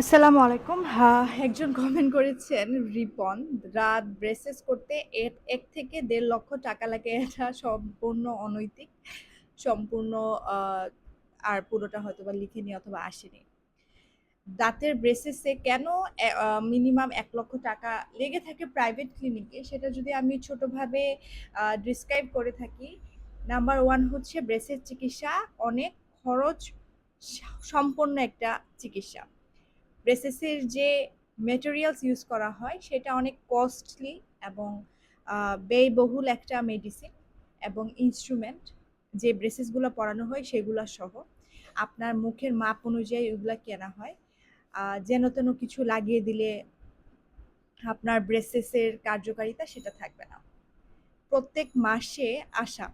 আসসালামু আলাইকুম। হ্যাঁ একজন কমেন্ট করেছেন, রিপন, রাত ব্রেসেস করতে এর এক থেকে দেড় লক্ষ টাকা লাগে। এটা সম্পূর্ণ অনৈতিক, সম্পূর্ণ আর পুরোটা হয়তো বা লিখেনি অথবা আসেনি। দাঁতের ব্রেসেসে কেন মিনিমাম এক লক্ষ টাকা লেগে থাকে প্রাইভেট ক্লিনিকে সেটা যদি আমি ছোটোভাবে ডিসক্রাইব করে থাকি। নাম্বার ওয়ান হচ্ছে ব্রেসের চিকিৎসা, অনেক খরচ সম্পন্ন একটা চিকিৎসা। ব্রেসেসের যে মেটেরিয়ালস ইউজ করা হয়, সেটা অনেক কস্টলি এবং ব্যয়বহুল একটা মেডিসিন এবং ইনস্ট্রুমেন্ট যে ব্রেসেসগুলো পরানো হয় সেগুলো সহ। আপনার মুখের মাপ অনুযায়ী ওগুলো কেনা হয়। যেন তেন কিছু লাগিয়ে দিলে আপনার ব্রেসেসের কার্যকারিতা সেটা থাকবে না। প্রত্যেক মাসে আসা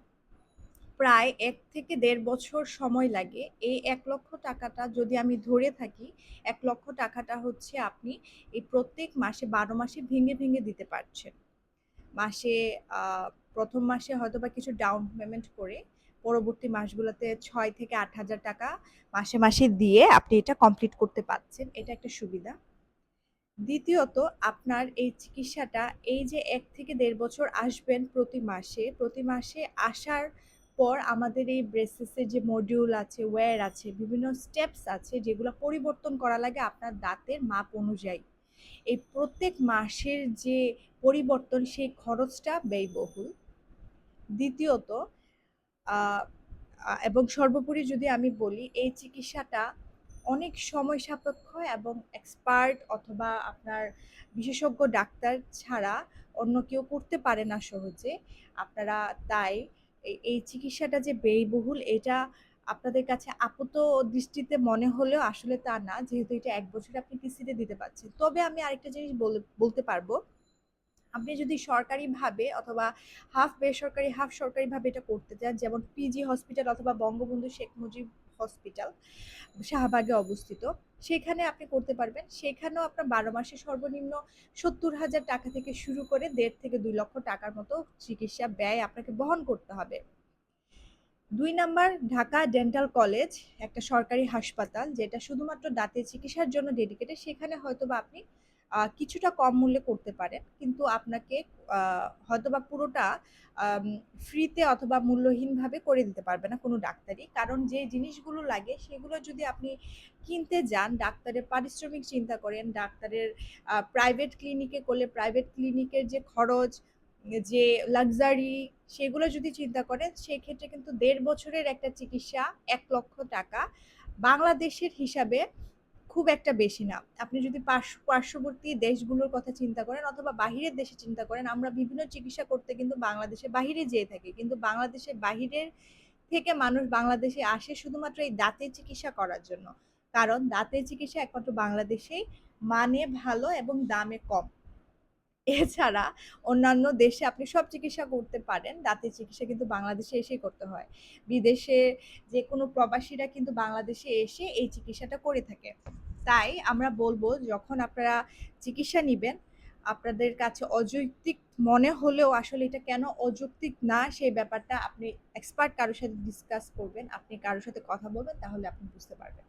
প্রায় এক থেকে দেড় বছর সময় লাগে। এই এক লক্ষ টাকাটা যদি আমি ধরে থাকি, এক লক্ষ টাকাটা হচ্ছে আপনি এই প্রত্যেক মাসে বারো মাসে ভেঙে ভেঙে দিতে পারছেন। মাসে প্রথম মাসে হয়তো বা কিছু ডাউন পেমেন্ট করে পরবর্তী মাসগুলোতে ছয় থেকে আট হাজার টাকা মাসে মাসে দিয়ে আপনি এটা কমপ্লিট করতে পারছেন। এটা একটা সুবিধা। দ্বিতীয়ত, আপনার এই চিকিৎসাটা এই যে এক থেকে দেড় বছর আসবেন প্রতি মাসে প্রতি মাসে আসার পর আমাদের এই ব্রেসেসের যে মডিউল আছে ওয়্যার আছে, বিভিন্ন স্টেপস আছে যেগুলো পরিবর্তন করা লাগে আপনার দাঁতের মাপ অনুযায়ী। এই প্রত্যেক মাসের যে পরিবর্তন সেই খরচটা ব্যয়বহুল। দ্বিতীয়ত এবং সর্বোপরি যদি আমি বলি, এই চিকিৎসাটা অনেক সময় সাপেক্ষ এবং এক্সপার্ট অথবা আপনার বিশেষজ্ঞ ডাক্তার ছাড়া অন্য কেউ করতে পারে না সহজে। আপনারা তাই এই- চিকিৎসাটা যে ব্যয়বহুল, এটা আপনাদের কাছে আপাত দৃষ্টিতে মনে হলেও আসলে তা না। যেহেতু এটা এক বছর আপনি কিস্তিতে দিতে পারছেন। তবে আমি আরেকটা জিনিস বলে- বলতে পারব। আপনি যদি সরকারিভাবে অথবা হাফ বেসরকারি হাফ সরকারিভাবে এটা করতে চান, যেমন পিজি হসপিটাল অথবা বঙ্গবন্ধু শেখ মুজিব হসপিটাল শাহবাগে অবস্থিত। সেখানে আপনি করতে পারবেন। সেখানেও আপনার বারো মাসে সর্বনিম্ন সত্তর হাজার টাকা থেকে শুরু করে দেড় থেকে দুই লক্ষ টাকার মতো চিকিৎসা ব্যয় আপনাকে বহন করতে হবে। দুই নাম্বার, ঢাকা ডেন্টাল কলেজ, একটা সরকারি হাসপাতাল, যেটা শুধুমাত্র দাঁতের চিকিৎসার জন্য ডেডিকেটেড সেখানে হয়তো বা আপনি কিছুটা কম মূল্যে করতে পারেন। কিন্তু আপনাকে হয়তোবা পুরোটা ফ্রিতে অথবা মূল্যহীনভাবে করে দিতে পারবে না কোনো ডাক্তারই। কারণ যে জিনিসগুলো লাগে, সেগুলো যদি আপনি কিনতে যান, ডাক্তারের পারিশ্রমিক চিন্তা করেন, ডাক্তারের প্রাইভেট ক্লিনিকে করলে প্রাইভেট ক্লিনিকের যে খরচ, যে লাক্সারি সেগুলো যদি চিন্তা করেন, সেক্ষেত্রে কিন্তু দেড় বছরের একটা চিকিৎসা এক লক্ষ টাকা। বাংলাদেশের হিসাবে খুব একটা বেশি না। আপনি যদি পার্শ্ব পার্শ্ববর্তী দেশগুলোর কথা চিন্তা করেন অথবা বাহিরের দেশে চিন্তা করেন, আমরা বিভিন্ন চিকিৎসা করতে কিন্তু বাংলাদেশে বাহিরে যেয়ে থাকি। কিন্তু বাংলাদেশের বাহিরের থেকে মানুষ বাংলাদেশে আসে শুধুমাত্র এই দাঁতের চিকিৎসা করার জন্য। কারণ দাঁতের চিকিৎসা একমাত্র বাংলাদেশেই মানে ভালো এবং দামে কম। এছাড়া অন্যান্য দেশে আপনি সব চিকিৎসা করতে পারেন দাঁতের চিকিৎসা কিন্তু বাংলাদেশে এসেই করতে হয়। বিদেশে যে কোনো প্রবাসীরা কিন্তু বাংলাদেশে এসে এই চিকিৎসাটা করে থাকে। তাই আমরা বলব যখন আপনারা চিকিৎসা নেবেন, আপনাদের কাছে অযৌক্তিক মনে হলেও আসলে এটা কেন অযৌক্তিক না, সেই ব্যাপারটা আপনি এক্সপার্ট কারোর সাথে ডিসকাস করবেন, আপনি কারোর সাথে কথা বলবেন, তাহলে আপনি বুঝতে পারবেন।